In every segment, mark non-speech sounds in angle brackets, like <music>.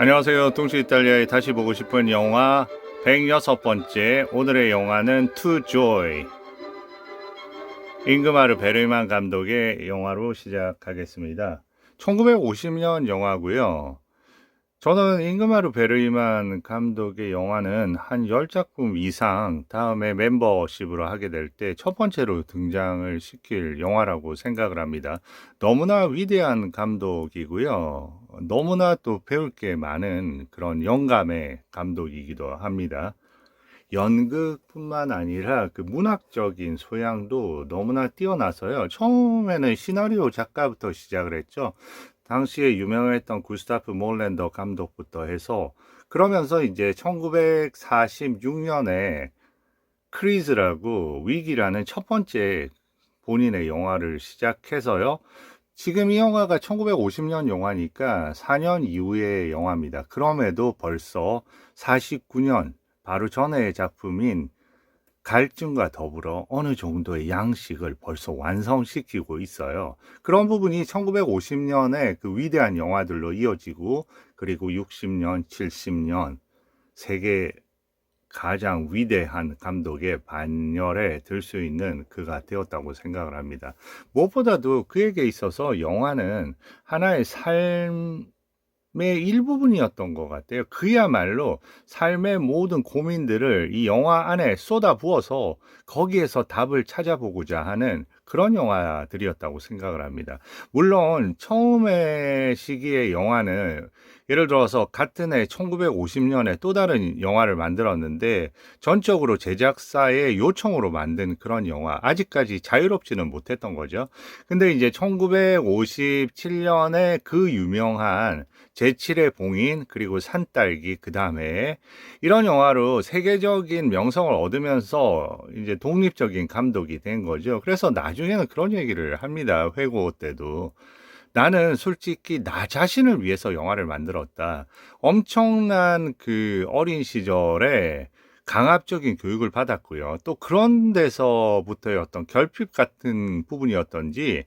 안녕하세요. 동시 이탈리아에 다시 보고 싶은 영화 106번째. 오늘의 영화는 To Joy. 잉그마르 베르만 감독의 영화로 시작하겠습니다. 1950년 영화고요. 저는 잉그마르 베르이만 감독의 영화는 한 10작품 이상 다음에 멤버십으로 하게 될 때 첫 번째로 등장을 시킬 영화라고 생각을 합니다. 너무나 위대한 감독이고요. 너무나 또 배울 게 많은 그런 영감의 감독이기도 합니다. 연극뿐만 아니라 그 문학적인 소양도 너무나 뛰어나서요. 처음에는 시나리오 작가부터 시작을 했죠. 당시에 유명했던 구스타프 몰랜더 감독부터 해서 그러면서 이제 1946년에 크리즈라고 위기라는 첫 번째 본인의 영화를 시작해서요. 지금 이 영화가 1950년 영화니까 4년 이후의 영화입니다. 그럼에도 벌써 49년 바로 전의 작품인 갈증과 더불어 어느 정도의 양식을 벌써 완성시키고 있어요. 그런 부분이 1950년에 그 위대한 영화들로 이어지고 그리고 60년, 70년 세계 가장 위대한 감독의 반열에 들 수 있는 그가 되었다고 생각을 합니다. 무엇보다도 그에게 있어서 영화는 하나의 삶의 일부분이었던 것 같아요. 그야말로 삶의 모든 고민들을 이 영화 안에 쏟아 부어서 거기에서 답을 찾아보고자 하는 그런 영화들이었다고 생각을 합니다. 물론 처음의 시기의 영화는 예를 들어서 같은 해 1950년에 또 다른 영화를 만들었는데 전적으로 제작사의 요청으로 만든 그런 영화 아직까지 자유롭지는 못했던 거죠. 근데 이제 1957년에 그 유명한 제7의 봉인 그리고 산딸기 그 다음에 이런 영화로 세계적인 명성을 얻으면서 이제 독립적인 감독이 된 거죠. 그래서 나중 에는 그런 얘기를 합니다. 회고 때도. 나는 솔직히 나 자신을 위해서 영화를 만들었다. 엄청난 그 어린 시절에 강압적인 교육을 받았고요. 또 그런 데서부터의 어떤 결핍 같은 부분이었던지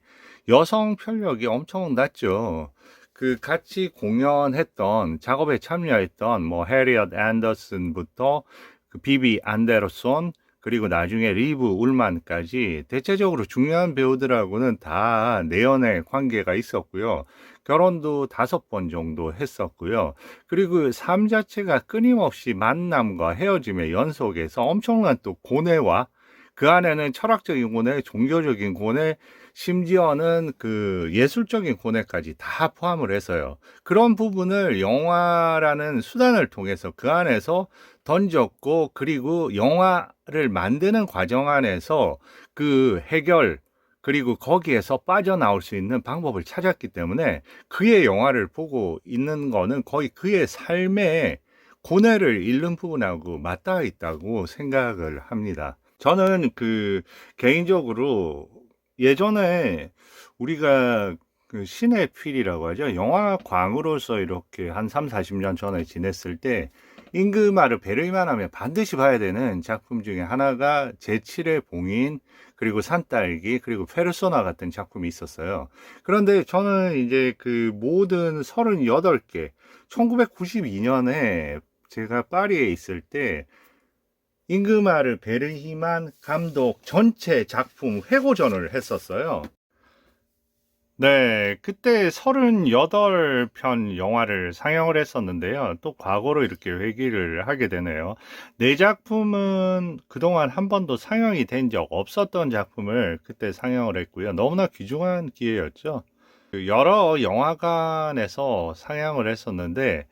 여성 편력이 엄청 낮죠. 그 같이 공연했던 작업에 참여했던 뭐 해리엇 앤더슨부터 그 비비 안데르손 그리고 나중에 리브 울만까지 대체적으로 중요한 배우들하고는 다 내연의 관계가 있었고요. 결혼도 다섯 번 정도 했었고요. 그리고 삶 자체가 끊임없이 만남과 헤어짐의 연속에서 엄청난 또 고뇌와 그 안에는 철학적인 고뇌, 종교적인 고뇌, 심지어는 그 예술적인 고뇌까지 다 포함을 해서요. 그런 부분을 영화라는 수단을 통해서 그 안에서 던졌고, 그리고 영화를 만드는 과정 안에서 그 해결, 그리고 거기에서 빠져나올 수 있는 방법을 찾았기 때문에 그의 영화를 보고 있는 거는 거의 그의 삶의 고뇌를 잃는 부분하고 맞닿아 있다고 생각을 합니다. 저는 그 개인적으로 예전에 우리가 그 신의 필이라고 하죠. 영화광으로서 이렇게 한 3, 40년 전에 지냈을 때 잉그마르 베르이만 하면 반드시 봐야 되는 작품 중에 하나가 제7의 봉인 그리고 산딸기 그리고 페르소나 같은 작품이 있었어요. 그런데 저는 이제 그 모든 38개 1992년에 제가 파리에 있을 때 잉그마르 베르히만 감독 전체 작품 회고전을 했었어요. 네, 그때 38편 영화를 상영을 했었는데요. 또 과거로 이렇게 회귀를 하게 되네요. 네 작품은 그동안 한 번도 상영이 된 적 없었던 작품을 그때 상영을 했고요. 너무나 귀중한 기회였죠. 그 여러 영화관에서 상영을 했었는데,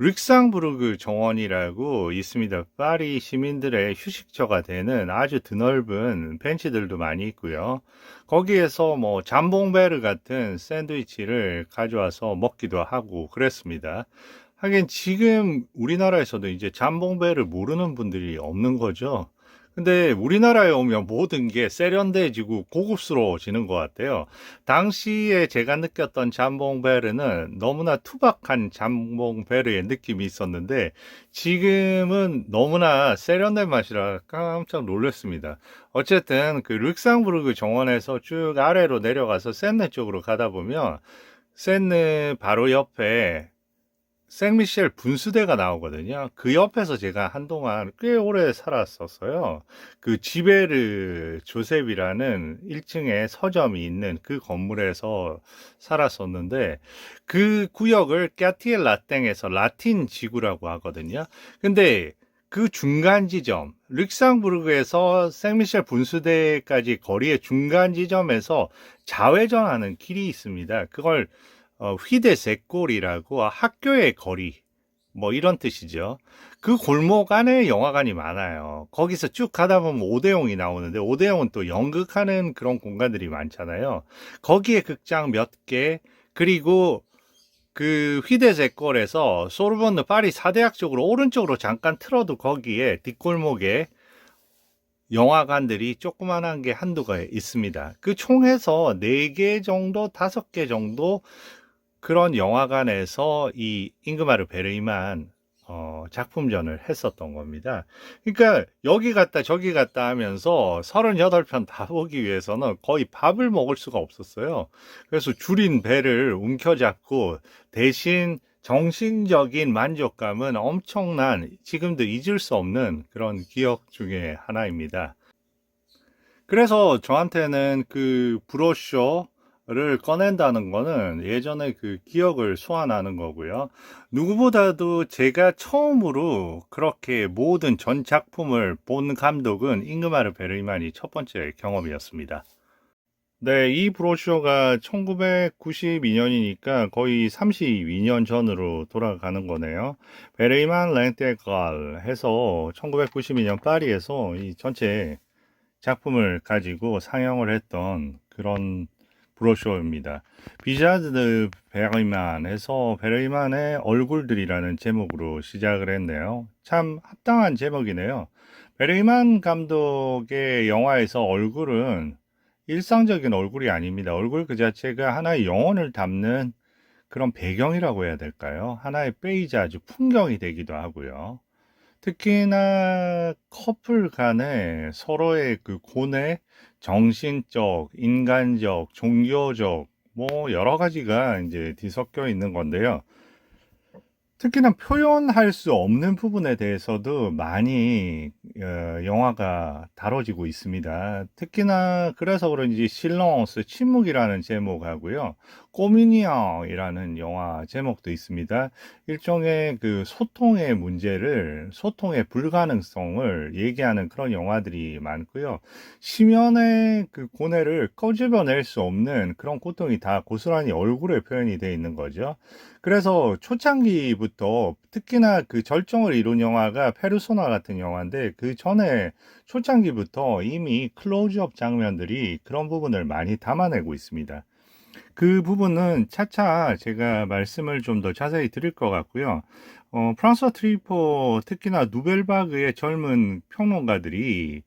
릭상부르크 정원이라고 있습니다. 파리 시민들의 휴식처가 되는 아주 드넓은 벤치들도 많이 있고요. 거기에서 뭐 잠봉베르 같은 샌드위치를 가져와서 먹기도 하고 그랬습니다. 하긴 지금 우리나라에서도 이제 잠봉베를 모르는 분들이 없는 거죠. 근데 우리나라에 오면 모든 게 세련돼지고 고급스러워지는 것 같아요. 당시에 제가 느꼈던 잠봉베르는 너무나 투박한 잠봉베르의 느낌이 있었는데 지금은 너무나 세련된 맛이라 깜짝 놀랐습니다. 어쨌든 그 룩상부르크 정원에서 쭉 아래로 내려가서 센네 쪽으로 가다 보면 센네 바로 옆에 생미셸 분수대가 나오거든요. 그 옆에서 제가 한동안 꽤 오래 살았었어요. 그 지베르 조셉이라는 1층에 서점이 있는 그 건물에서 살았었는데 그 구역을 까티엘 라땡에서 라틴 지구라고 하거든요. 근데 그 중간 지점, 릭상부르크에서 생미셸 분수대까지 거리의 중간 지점에서 좌회전하는 길이 있습니다. 그걸 어, 휘대세골이라고 학교의 거리 뭐 이런 뜻이죠. 그 골목 안에 영화관이 많아요. 거기서 쭉 가다 보면 오대용이 나오는데 오대용은 또 연극하는 그런 공간들이 많잖아요. 거기에 극장 몇 개, 그리고 그 휘대세골에서 소르본느 파리 사대학 쪽으로 오른쪽으로 잠깐 틀어도 거기에 뒷골목에 영화관들이 조그만한 게 한두가 있습니다. 그 총해서 4개 정도, 5개 정도 그런 영화관에서 이 잉그마르 베르이만 어, 작품전을 했었던 겁니다. 그러니까 여기 갔다 저기 갔다 하면서 38편 다 보기 위해서는 거의 밥을 먹을 수가 없었어요. 그래서 줄인 배를 움켜잡고 대신 정신적인 만족감은 엄청난 지금도 잊을 수 없는 그런 기억 중에 하나입니다. 그래서 저한테는 그 브로셔 를 꺼낸다는 거는 예전에 그 기억을 소환하는 거고요. 누구보다도 제가 처음으로 그렇게 모든 전 작품을 본 감독은 잉그마르 베르이만이 첫 번째 경험이었습니다. 네, 이 브로셔가 1992년이니까 거의 32년 전으로 돌아가는 거네요. 베르이만 렌테갈 해서 1992년 파리에서 이 전체 작품을 가지고 상영을 했던 그런 브로셔입니다. 비자드 베르이만에서 베르이만의 얼굴들이라는 제목으로 시작을 했네요. 참 합당한 제목이네요. 베르이만 감독의 영화에서 얼굴은 일상적인 얼굴이 아닙니다. 얼굴 그 자체가 하나의 영혼을 담는 그런 배경이라고 해야 될까요? 하나의 페이자주 풍경이 되기도 하고요. 특히나 커플 간에 서로의 그 고뇌, 정신적, 인간적, 종교적, 뭐 여러 가지가 이제 뒤섞여 있는 건데요. 특히나 표현할 수 없는 부분에 대해서도 많이 어, 영화가 다뤄지고 있습니다. 특히나 그래서 그런지 실렁스 침묵이라는 제목하고요. 꼬미니앙이라는 영화 제목도 있습니다. 일종의 그 소통의 문제를 소통의 불가능성을 얘기하는 그런 영화들이 많고요. 심연의 그 고뇌를 꺼집어낼 수 없는 그런 고통이 다 고스란히 얼굴에 표현이 되어 있는 거죠. 그래서 초창기부터 특히나 그 절정을 이룬 영화가 페르소나 같은 영화인데 그 전에 초창기부터 이미 클로즈업 장면들이 그런 부분을 많이 담아내고 있습니다. 그 부분은 차차 제가 말씀을 좀 더 자세히 드릴 것 같고요. 어, 프랑스와 트리포 특히나 누벨바그의 젊은 평론가들이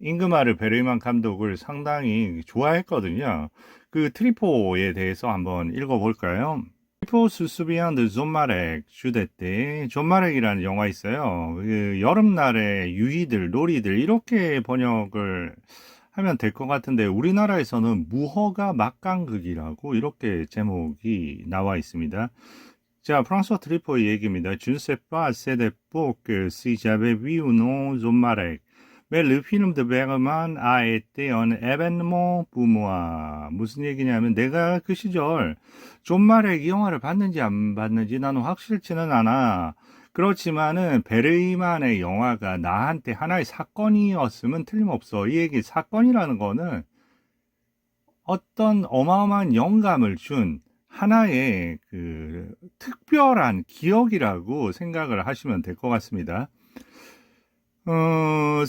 잉그마르 베르만 감독을 상당히 좋아했거든요. 그 트리포에 대해서 한번 읽어볼까요? 트리포 수수비안 드 존마렉 주대 때 존마렉이라는 영화 있어요. 그 여름날의 유희들, 놀이들 이렇게 번역을 하면 될 것 같은데 우리나라에서는 무허가 막강극이라고 이렇게 제목이 나와 있습니다. 자, 프랑스와 트리포의 얘기입니다. Je ne sais pas à cette époque si j'avais vu ou non Zomarek. Mais le film de Bergman a été un événement pour moi. 무슨 얘기냐면 내가 그 시절 존마렉 이 영화를 봤는지 안 봤는지 나는 확실치는 않아. 그렇지만은 베르이만의 영화가 나한테 하나의 사건이었으면 틀림없어. 이 얘기 사건이라는 거는 어떤 어마어마한 영감을 준 하나의 그 특별한 기억이라고 생각을 하시면 될 것 같습니다. Euh,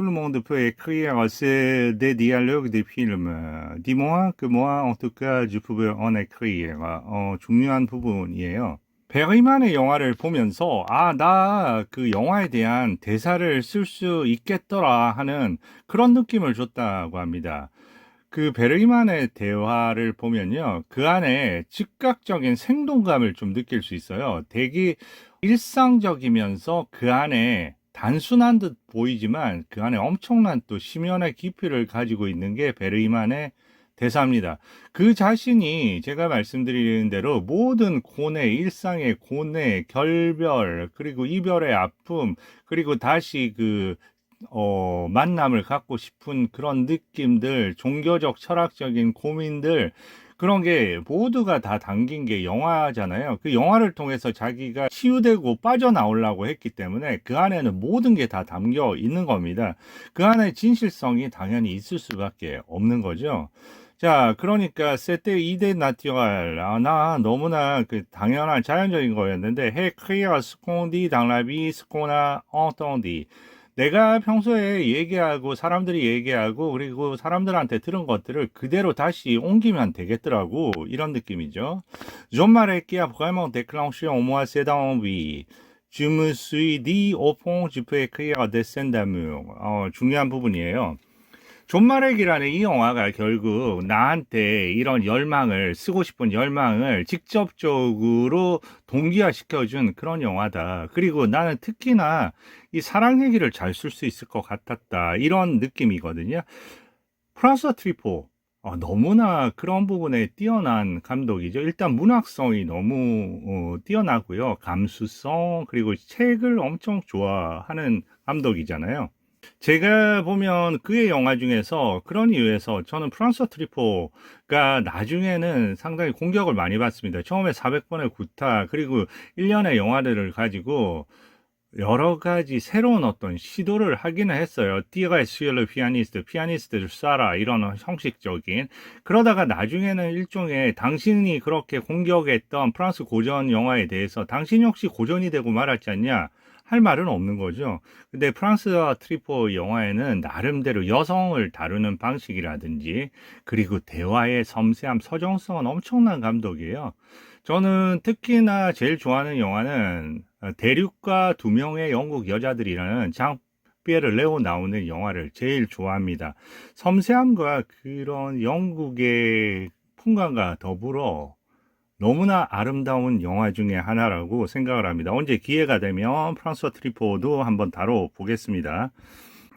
le monde peut écrire c'est des dialogues des films. Dis-moi que moi, en tout cas, je pouvais en écrire. 어, 중요한 부분이에요. 베리만의 영화를 보면서 아, 나 그 영화에 대한 대사를 쓸 수 있겠더라 하는 그런 느낌을 줬다고 합니다. 그 베르기만의 대화를 보면요. 그 안에 즉각적인 생동감을 좀 느낄 수 있어요. 되게 일상적이면서 그 안에 단순한 듯 보이지만 그 안에 엄청난 또 심연의 깊이를 가지고 있는 게 베르기만의 대사입니다. 그 자신이 제가 말씀드리는 대로 모든 고뇌, 일상의 고뇌, 결별, 그리고 이별의 아픔, 그리고 다시 그, 어, 만남을 갖고 싶은 그런 느낌들, 종교적, 철학적인 고민들, 그런 게 모두가 다 담긴 게 영화잖아요. 그 영화를 통해서 자기가 치유되고 빠져나오려고 했기 때문에 그 안에는 모든 게 다 담겨 있는 겁니다. 그 안에 진실성이 당연히 있을 수밖에 없는 거죠. 자, 그러니까 세테 이데 나티알 아, 나 너무나 그 당연한 자연적인 거였는데 해 크리어 스콘디 당라비 스코나 엉ton디 내가 평소에 얘기하고 사람들이 얘기하고 그리고 사람들한테 들은 것들을 그대로 다시 옮기면 되겠더라고 이런 느낌이죠. Suis dit au fond je peux écrire des scènes d'amour. 어, 중요한 부분이에요. 존 마렉이라는 이 영화가 결국 나한테 이런 열망을 쓰고 싶은 열망을 직접적으로 동기화시켜준 그런 영화다. 그리고 나는 특히나 이 사랑 얘기를 잘 쓸 수 있을 것 같았다. 이런 느낌이거든요. 프랑스 트리포 어, 너무나 그런 부분에 뛰어난 감독이죠. 일단 문학성이 너무 어, 뛰어나고요. 감수성 그리고 책을 엄청 좋아하는 감독이잖아요. 제가 보면 그의 영화 중에서 그런 이유에서 저는 프랑스 트리포가 나중에는 상당히 공격을 많이 받습니다. 처음에 400번의 구타 그리고 1년의 영화들을 가지고 여러 가지 새로운 어떤 시도를 하기는 했어요. 띠가 수열의 피아니스트, 피아니스트를 쏴라 이런 형식적인 그러다가 나중에는 일종의 당신이 그렇게 공격했던 프랑스 고전 영화에 대해서 당신 역시 고전이 되고 말았지 않냐 할 말은 없는 거죠. 근데 프랑스와 트리포 영화에는 나름대로 여성을 다루는 방식이라든지 그리고 대화의 섬세함, 서정성은 엄청난 감독이에요. 저는 특히나 제일 좋아하는 영화는 대륙과 두 명의 영국 여자들이라는 장 피에르 레오 나오는 영화를 제일 좋아합니다. 섬세함과 그런 영국의 풍광과 더불어 너무나 아름다운 영화 중에 하나라고 생각을 합니다. 언제 기회가 되면 프랑스와 트리포도 한번 다뤄보겠습니다.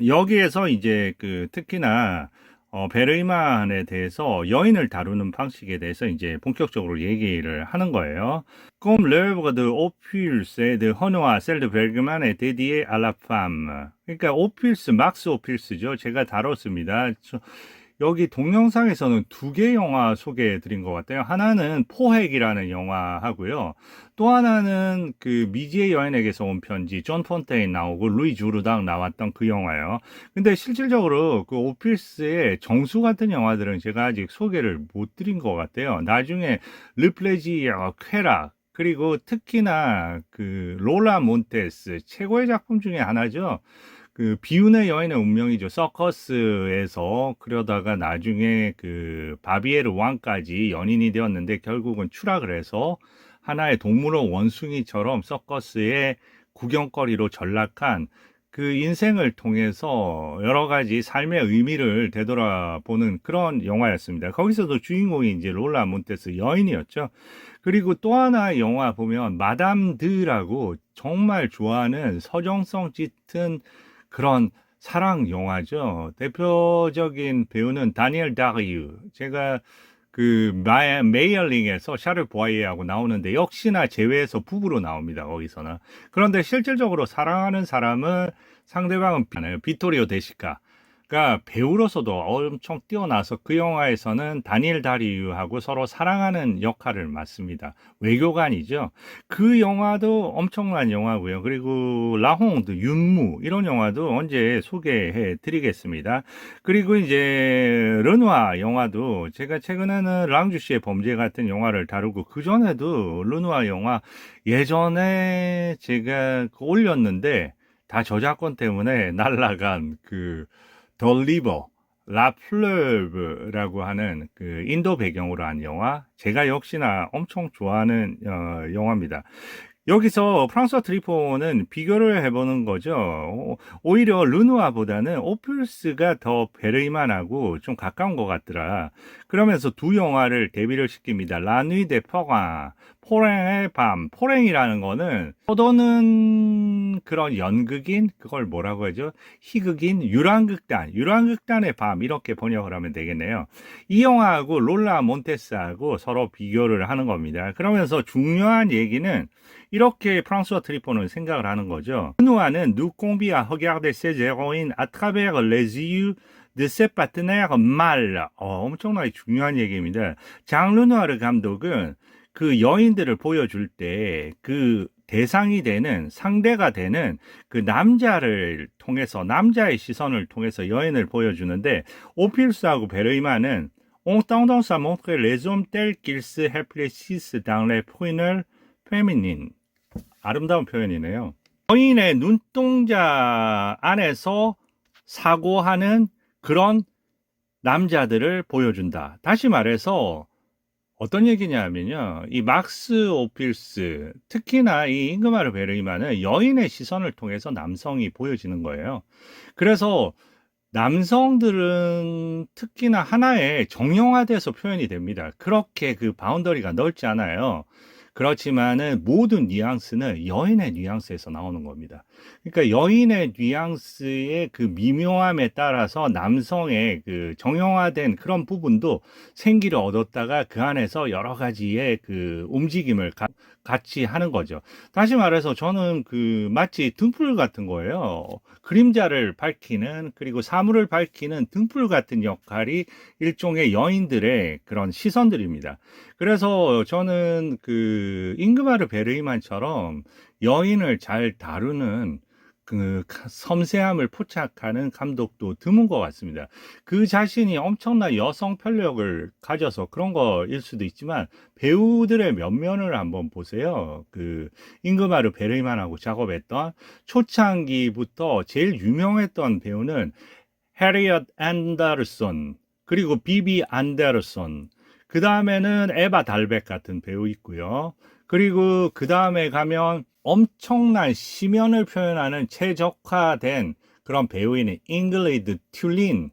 여기에서 이제 그 특히나 어, 베르이만에 대해서 여인을 다루는 방식에 대해서 이제 본격적으로 얘기를 하는 거예요. Comme l'œuvre de Opulse de Renoir, celle de Bergman est dédiée à la femme. 그러니까 오필스, 막스 오필스죠. 제가 다뤘습니다. 저, 여기 동영상에서는 두 개 영화 소개해 드린 것 같아요. 하나는 포획이라는 영화 하고요. 또 하나는 그 미지의 여인에게서 온 편지, 존 폰테인 나오고 루이 주르당 나왔던 그 영화예요. 근데 실질적으로 그 오필스의 정수 같은 영화들은 제가 아직 소개를 못 드린 것 같아요. 나중에 르플레지아, 쾌락, 그리고 특히나 그 로라 몬테스 최고의 작품 중에 하나죠. 그 비운의 여인의 운명이죠. 서커스에서 그러다가 나중에 그 바비에르 왕까지 연인이 되었는데 결국은 추락을 해서 하나의 동물원 원숭이처럼 서커스의 구경거리로 전락한 그 인생을 통해서 여러 가지 삶의 의미를 되돌아보는 그런 영화였습니다. 거기서도 주인공이 이제 롤라 몬테스 여인이었죠. 그리고 또 하나 영화 보면 마담 드라고 정말 좋아하는 서정성 짙은 그런 사랑 영화죠. 대표적인 배우는 다니엘 다리유. 제가 그 메이얼링에서 샤를 보아이하고 나오는데 역시나 제외해서 부부로 나옵니다. 거기서는. 그런데 실질적으로 사랑하는 사람은 상대방은 비토리오 데시카. 그러니까 배우로서도 엄청 뛰어나서 그 영화에서는 다니엘 다리유하고 서로 사랑하는 역할을 맡습니다. 외교관이죠. 그 영화도 엄청난 영화고요. 그리고 라홍드, 윤무 이런 영화도 언제 소개해 드리겠습니다. 그리고 이제 르누아 영화도 제가 최근에는 랑주시의 범죄 같은 영화를 다루고 그 전에도 르누아 영화 예전에 제가 올렸는데 다 저작권 때문에 <laughs> 날라간 그 덜리버 라플레브라고 하는 그 인도 배경으로 한 영화 제가 역시나 엄청 좋아하는 어, 영화입니다. 여기서 프랑스와 트리포는 비교를 해보는 거죠. 오히려 르누아보다는 오플스가 더 베르이만하고 좀 가까운 것 같더라. 그러면서 두 영화를 대비를 시킵니다. 라누이 데 퍼가 포랭의 밤. 포랭이라는 거는 포도는 그런 연극인 그걸 뭐라고 하죠? 희극인 유랑극단, 유랑극단의 밤 이렇게 번역을 하면 되겠네요. 이 영화하고 롤라 몬테스하고 서로 비교를 하는 겁니다. 그러면서 중요한 얘기는 이렇게 프랑스와 트리포는 생각을 하는 거죠. 누아는 nous convie à regarder ces héroïnes à travers les yeux de ses partenaires mâles. 어, 엄청나게 중요한 얘기입니다. 장 르누아르 감독은 그 여인들을 보여줄 때 그 대상이 되는 상대가 되는 그 남자를 통해서 남자의 시선을 통해서 여인을 보여주는데 오필스하고 베르이만은 ont tendance à montrer les hommes tels qu'ils se réfléchissent dans les points féminines. 아름다운 표현이네요. 여인의 눈동자 안에서 사고하는 그런 남자들을 보여준다. 다시 말해서 어떤 얘기냐면요. 이 막스 오필스, 특히나 이 잉그마르 베르이만은 여인의 시선을 통해서 남성이 보여지는 거예요. 그래서 남성들은 특히나 하나의 정형화돼서 표현이 됩니다. 그렇게 그 바운더리가 넓지 않아요. 그렇지만은 모든 뉘앙스는 여인의 뉘앙스에서 나오는 겁니다. 그러니까 여인의 뉘앙스의 그 미묘함에 따라서 남성의 그 정형화된 그런 부분도 생기를 얻었다가 그 안에서 여러 가지의 그 움직임을 가- 같이 하는 거죠. 다시 말해서 저는 그 마치 등불 같은 거예요. 그림자를 밝히는 그리고 사물을 밝히는 등불 같은 역할이 일종의 여인들의 그런 시선들입니다. 그래서 저는 그 잉그마르 베르이만처럼 여인을 잘 다루는 그 섬세함을 포착하는 감독도 드문 것 같습니다. 그 자신이 엄청난 여성 편력을 가져서 그런 거일 수도 있지만 배우들의 면면을 한번 보세요. 그 잉그마르 베르이만하고 작업했던 초창기부터 제일 유명했던 배우는 해리엇 앤더슨 그리고 비비 안데르슨 그 다음에는 에바 달백 같은 배우 있고요. 그리고 그 다음에 가면 엄청난 심연을 표현하는 최적화된 그런 배우인 잉글리드 튤린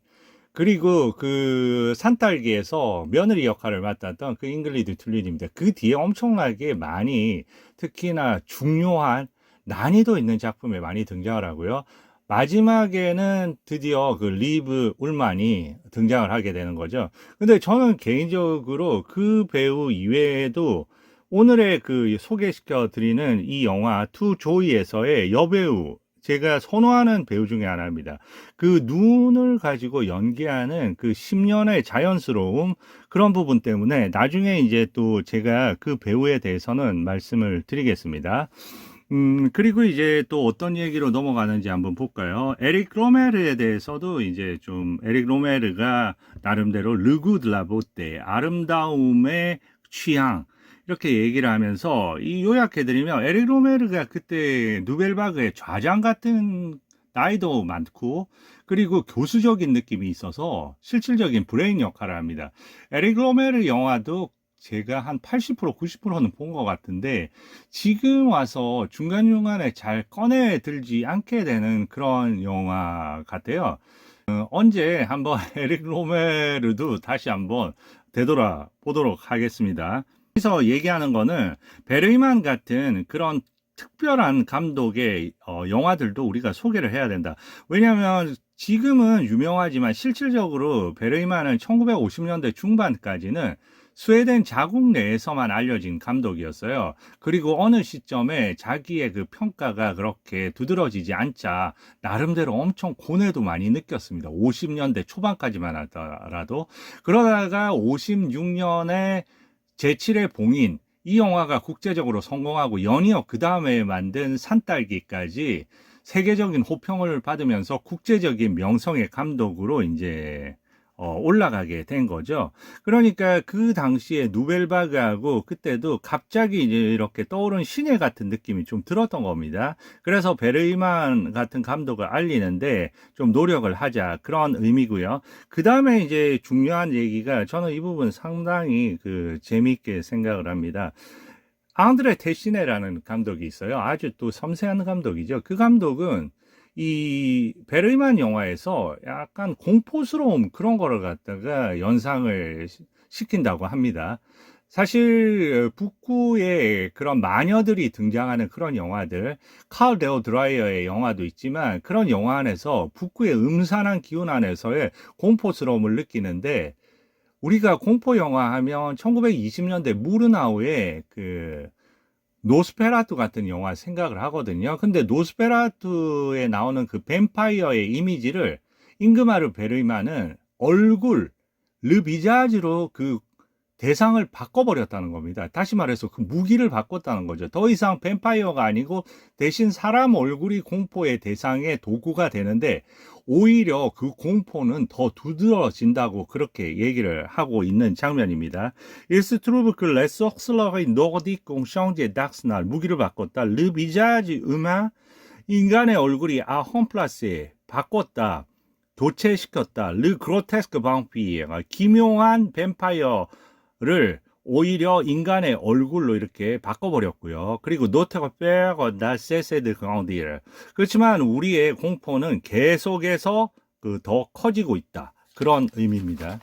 그리고 그 산딸기에서 며느리 역할을 맡았던 그 잉글리드 튤린입니다. 그 뒤에 엄청나게 많이 특히나 중요한 난이도 있는 작품에 많이 등장을 하고요. 마지막에는 드디어 그 리브 울만이 등장을 하게 되는 거죠. 근데 저는 개인적으로 그 배우 이외에도 오늘의 그 소개시켜 드리는 이 영화 투 조이에서의 여배우 제가 선호하는 배우 중에 하나입니다. 그 눈을 가지고 연기하는 그 10년의 자연스러움 그런 부분 때문에 나중에 이제 또 제가 그 배우에 대해서는 말씀을 드리겠습니다. 음, 그리고 이제 또 어떤 얘기로 넘어가는지 한번 볼까요? 에릭 로메르에 대해서도 이제 좀 에릭 로메르가 나름대로 르구드 라보테 아름다움의 취향 이렇게 얘기를 하면서 이 요약해드리면 에릭 로메르가 그때 누벨바그의 좌장 같은 나이도 많고 그리고 교수적인 느낌이 있어서 실질적인 브레인 역할을 합니다. 에릭 로메르 영화도 제가 한 80% 90%는 본 것 같은데 지금 와서 중간중간에 잘 꺼내 들지 않게 되는 그런 영화 같아요. 어, 언제 한번 <laughs> 에릭 로메르도 다시 한번 되돌아 보도록 하겠습니다. 여기서 얘기하는 거는 베르이만 같은 그런 특별한 감독의 어, 영화들도 우리가 소개를 해야 된다. 왜냐하면 지금은 유명하지만 실질적으로 베르이만은 1950년대 중반까지는 스웨덴 자국 내에서만 알려진 감독이었어요. 그리고 어느 시점에 자기의 그 평가가 그렇게 두드러지지 않자 나름대로 엄청 고뇌도 많이 느꼈습니다. 50년대 초반까지만 하더라도 그러다가 56년에 제7의 봉인 이 영화가 국제적으로 성공하고 연이어 그 다음에 만든 산딸기까지 세계적인 호평을 받으면서 국제적인 명성의 감독으로 이제 어, 올라가게 된 거죠. 그러니까 그 당시에 누벨바그하고 그때도 갑자기 이제 이렇게 떠오른 신예 같은 느낌이 좀 들었던 겁니다. 그래서 베르이만 같은 감독을 알리는데 좀 노력을 하자 그런 의미고요. 그 다음에 이제 중요한 얘기가 저는 이 부분 상당히 그 재미있게 생각을 합니다. 앙드레 테시네라는 감독이 있어요. 아주 또 섬세한 감독이죠. 그 감독은 이 베르만 영화에서 약간 공포스러움 그런 거를 갖다가 연상을 시- 시킨다고 합니다. 사실 북구에 그런 마녀들이 등장하는 그런 영화들, 칼 데오 드라이어의 영화도 있지만 그런 영화 안에서 북구의 음산한 기운 안에서의 공포스러움을 느끼는데 우리가 공포 영화 하면 1920년대 무르나우의 그 노스페라투 같은 영화 생각을 하거든요. 근데 노스페라투에 나오는 그 뱀파이어의 이미지를 잉그마르 베르이만은 얼굴 르비자지로 그 대상을 바꿔버렸다는 겁니다. 다시 말해서 그 무기를 바꿨다는 거죠. 더 이상 뱀파이어가 아니고 대신 사람 얼굴이 공포의 대상의 도구가 되는데 오히려 그 공포는 더 두드러진다고 그렇게 얘기를 하고 있는 장면입니다. 일스 트루브 그 레스 옥슬러의 노디ಕ್ 공성제 닥스날 무기를 바꿨다. 르비자지 음아 인간의 얼굴이 아 홈플라스에 바꿨다. 도체시켰다. 르 그로테스크 방피 기묘한 뱀파이어 를 오히려 인간의 얼굴로 이렇게 바꿔버렸고요. 그리고 노테가 빼고 나세세드 강디를 그렇지만 우리의 공포는 계속해서 그 더 커지고 있다. 그런 의미입니다.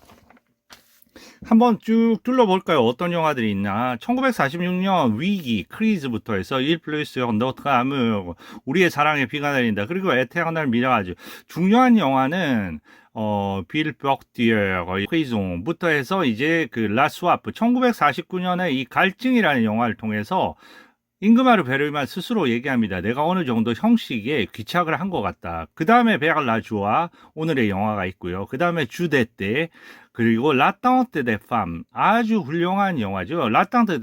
한번 쭉 둘러볼까요? 어떤 영화들이 있나? 1946년 위기, 크리즈부터 해서 1 플러스 너트가무 우리의 사랑에 비가 내린다. 그리고 에테르널 미라즈. 중요한 영화는 어, 빌 벽디어, 프리종부터 해서 이제 그 라스와프 1949년에 이 갈증이라는 영화를 통해서 잉그마르 베르만 스스로 얘기합니다. 내가 어느 정도 형식에 귀착을 한 것 같다. 그 다음에 베알라주와 오늘의 영화가 있고요. 그 다음에 주대 때 그리고 라땅테 데 팜 아주 훌륭한 영화죠. 라땅테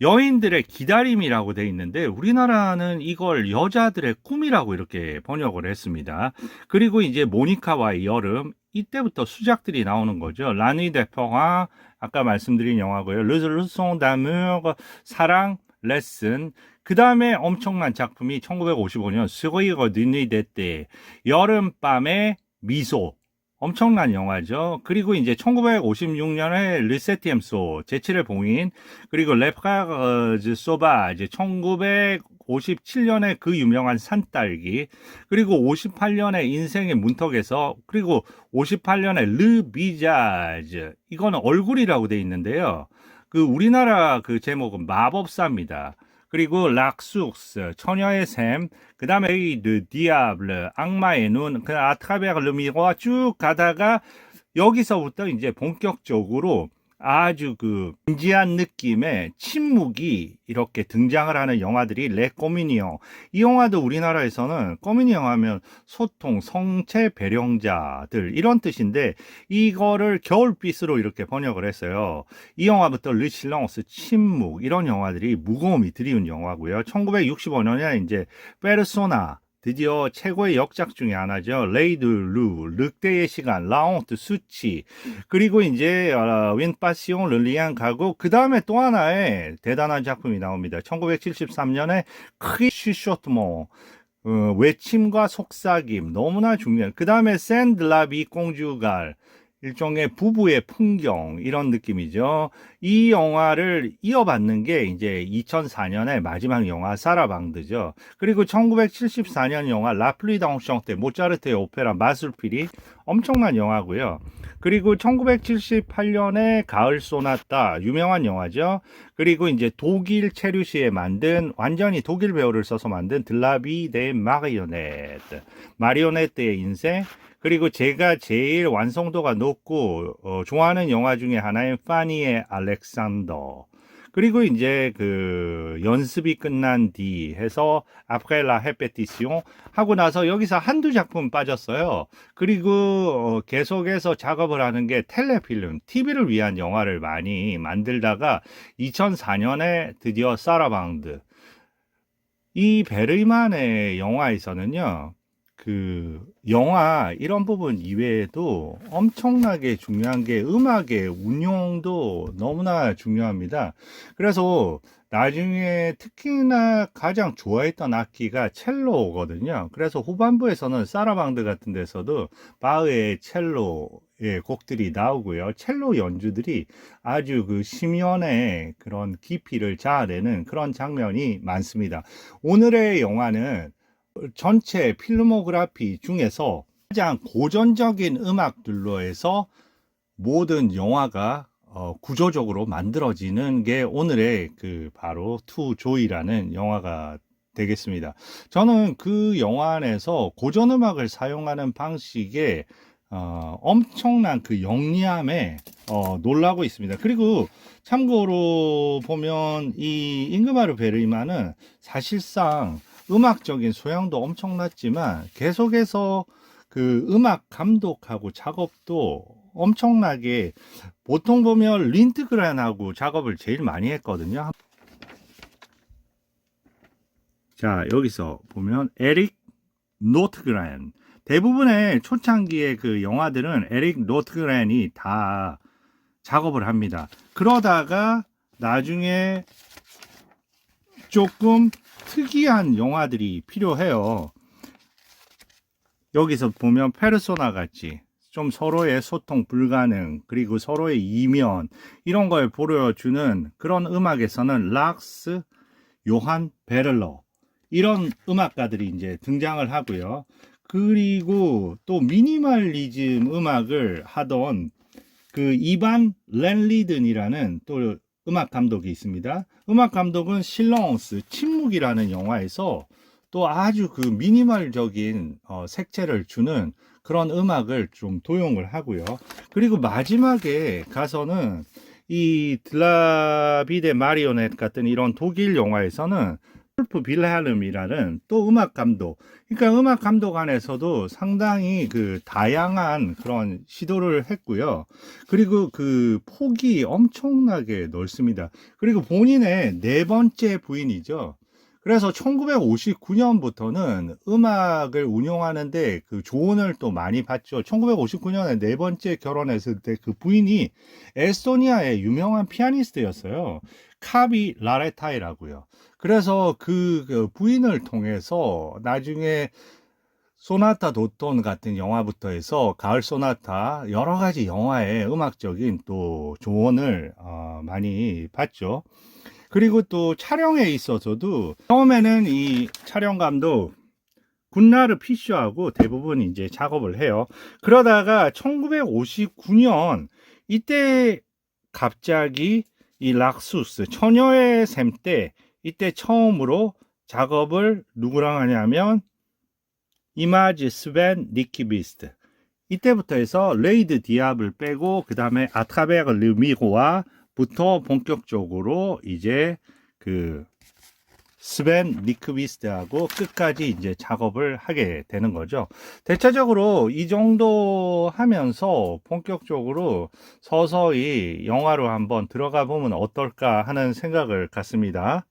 여인들의 기다림이라고 돼 있는데 우리나라는 이걸 여자들의 꿈이라고 이렇게 번역을 했습니다. 그리고 이제 모니카와의 여름 이때부터 수작들이 나오는 거죠. 라니 데퍼가 아까 말씀드린 영화고요. 르르송 다무 사랑 레슨. 그 다음에 엄청난 작품이 1955년 스고이거 니니데 때 여름밤의 미소. 엄청난 영화죠. 그리고 이제 1956년에 르세티엠소 제7의 봉인 그리고 레파즈 소바 이제 1957년에 그 유명한 산딸기 그리고 58년에 인생의 문턱에서 그리고 58년에 르비자즈 이거는 얼굴이라고 돼 있는데요. 그 우리나라 그 제목은 마법사입니다. 그리고 락숙스, 처녀의 샘, 그 다음에 르 디아블, 악마의 눈, 그 아트라베르 르미로가 쭉 가다가 여기서부터 이제 본격적으로 아주 그 진지한 느낌의 침묵이 이렇게 등장을 하는 영화들이 레 꼬미니용. 이 영화도 우리나라에서는 꼬미니용 하면 소통, 성체 배령자들 이런 뜻인데 이거를 겨울빛으로 이렇게 번역을 했어요. 이 영화부터 르실렁스 침묵 이런 영화들이 무거움이 드리운 영화고요. 1965년에 이제 페르소나 드디어 최고의 역작 중에 하나죠. 레이드 루, 늑대의 시간, 라운트 수치, 그리고 이제 어, 윈파시옹 르리안 가고 그 다음에 또 하나의 대단한 작품이 나옵니다. 1973년에 크리쉬쇼트모 어, 외침과 속삭임 너무나 중요한. 그 다음에 샌드라비 공주갈 일종의 부부의 풍경 이런 느낌이죠. 이 영화를 이어받는 게 이제 2004년의 마지막 영화 사라방드죠. 그리고 1974년 영화 라플리당숑 때 모차르트의 오페라 마술필이 엄청난 영화고요. 그리고 1978년에 가을 소나타 유명한 영화죠. 그리고 이제 독일 체류시에 만든 완전히 독일 배우를 써서 만든 들라비 데 마리오네트 마리오네트의 인생 그리고 제가 제일 완성도가 높고 어, 좋아하는 영화 중에 하나인 파니의 알렉산더. 그리고 이제 그 연습이 끝난 뒤 해서 아프레라 헤페티시옹 하고 나서 여기서 한두 작품 빠졌어요. 그리고 어, 계속해서 작업을 하는 게 텔레필름, TV를 위한 영화를 많이 만들다가 2004년에 드디어 사라방드. 이 베르만의 영화에서는요. 그 영화 이런 부분 이외에도 엄청나게 중요한 게 음악의 운용도 너무나 중요합니다. 그래서 나중에 특히나 가장 좋아했던 악기가 첼로거든요. 그래서 후반부에서는 사라방드 같은 데서도 바흐의 첼로의 곡들이 나오고요. 첼로 연주들이 아주 그 심연의 그런 깊이를 자아내는 그런 장면이 많습니다. 오늘의 영화는 전체 필모그래피 중에서 가장 고전적인 음악들로 해서 모든 영화가 어, 구조적으로 만들어지는 게 오늘의 그 바로 투 조이라는 영화가 되겠습니다. 저는 그 영화 안에서 고전 음악을 사용하는 방식에 어, 엄청난 그 영리함에 어, 놀라고 있습니다. 그리고 참고로 보면 이 잉그마르 베르이만은 사실상 음악적인 소양도 엄청났지만 계속해서 그 음악 감독하고 작업도 엄청나게 보통 보면 린트그란하고 작업을 제일 많이 했거든요. 자, 여기서 보면 에릭 노트그란. 대부분의 초창기의 그 영화들은 에릭 노트그란이 다 작업을 합니다. 그러다가 나중에 조금 특이한 영화들이 필요해요. 여기서 보면 페르소나 같이 좀 서로의 소통 불가능 그리고 서로의 이면 이런 걸 보여주는 그런 음악에서는 락스, 요한 베를러 이런 음악가들이 이제 등장을 하고요. 그리고 또 미니멀리즘 음악을 하던 그 이반 렌리든이라는 또 음악 감독이 있습니다. 음악 감독은 실렁스 침묵이라는 영화에서 또 아주 그 미니멀적인 어, 색채를 주는 그런 음악을 좀 도용을 하고요. 그리고 마지막에 가서는 이 드라비데 마리오넷 같은 이런 독일 영화에서는 폴프 빌헬름이라는 또 음악 감독. 그러니까 음악 감독 안에서도 상당히 그 다양한 그런 시도를 했고요. 그리고 그 폭이 엄청나게 넓습니다. 그리고 본인의 네 번째 부인이죠. 그래서 1959년부터는 음악을 운영하는데 그 조언을 또 많이 받죠. 1959년에 네 번째 결혼했을 때 그 부인이 에스토니아의 유명한 피아니스트였어요. 카비 라레타이라고요. 그래서 그, 그 부인을 통해서 나중에 소나타 도톤 같은 영화부터 해서 가을 소나타 여러 가지 영화의 음악적인 또 조언을 어, 많이 받죠. 그리고 또 촬영에 있어서도 처음에는 이 촬영 감독 군나르 피쉬하고 대부분 이제 작업을 해요. 그러다가 1959년 이때 갑자기 이 락수스 처녀의 샘 때 이때 처음으로 작업을 누구랑 하냐면 이마지 스벤 니키비스트 이때부터 해서 레이드 디압을 빼고 그 다음에 아타베르 르미고와 부터 본격적으로 이제 그 스벤 니크비스트하고 끝까지 이제 작업을 하게 되는 거죠. 대체적으로 이 정도 하면서 본격적으로 서서히 영화로 한번 들어가 보면 어떨까 하는 생각을 갖습니다.